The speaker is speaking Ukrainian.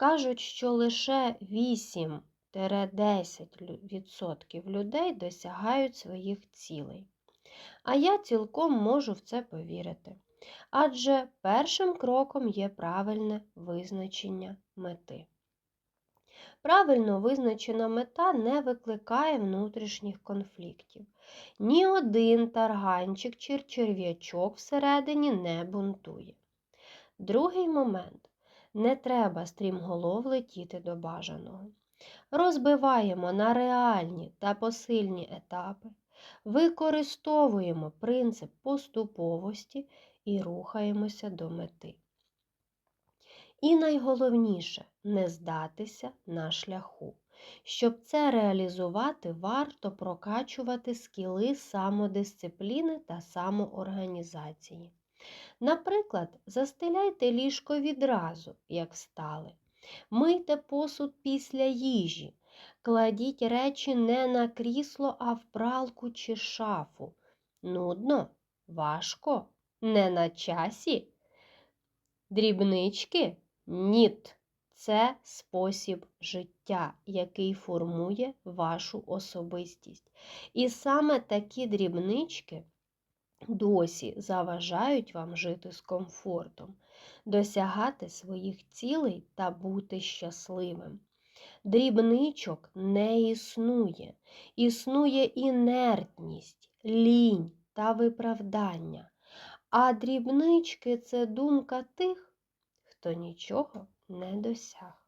Кажуть, що лише 8-10% людей досягають своїх цілей. А я цілком можу в це повірити. Адже першим кроком є правильне визначення мети. Правильно визначена мета не викликає внутрішніх конфліктів. Ні один тарганчик чи черв'ячок всередині не бунтує. Другий момент не треба стрімголов летіти до бажаного. Розбиваємо на реальні та посильні етапи, використовуємо принцип поступовості і рухаємося до мети. І найголовніше не здатися на шляху. Щоб це реалізувати, варто прокачувати скіли самодисципліни та самоорганізації. Наприклад, застеляйте ліжко відразу, як встали. Мийте посуд після їжі. Кладіть речі не на крісло, а в пралку чи шафу. Нудно, важко, не на часі. Дрібнички? Ніт. Це спосіб життя, який формує вашу особистість. І саме такі дрібнички досі заважають вам жити з комфортом, досягати своїх цілей та бути щасливим. Дрібничок не існує, існує інертність, лінь та виправдання. А дрібнички це думка тих, хто нічого не досяг.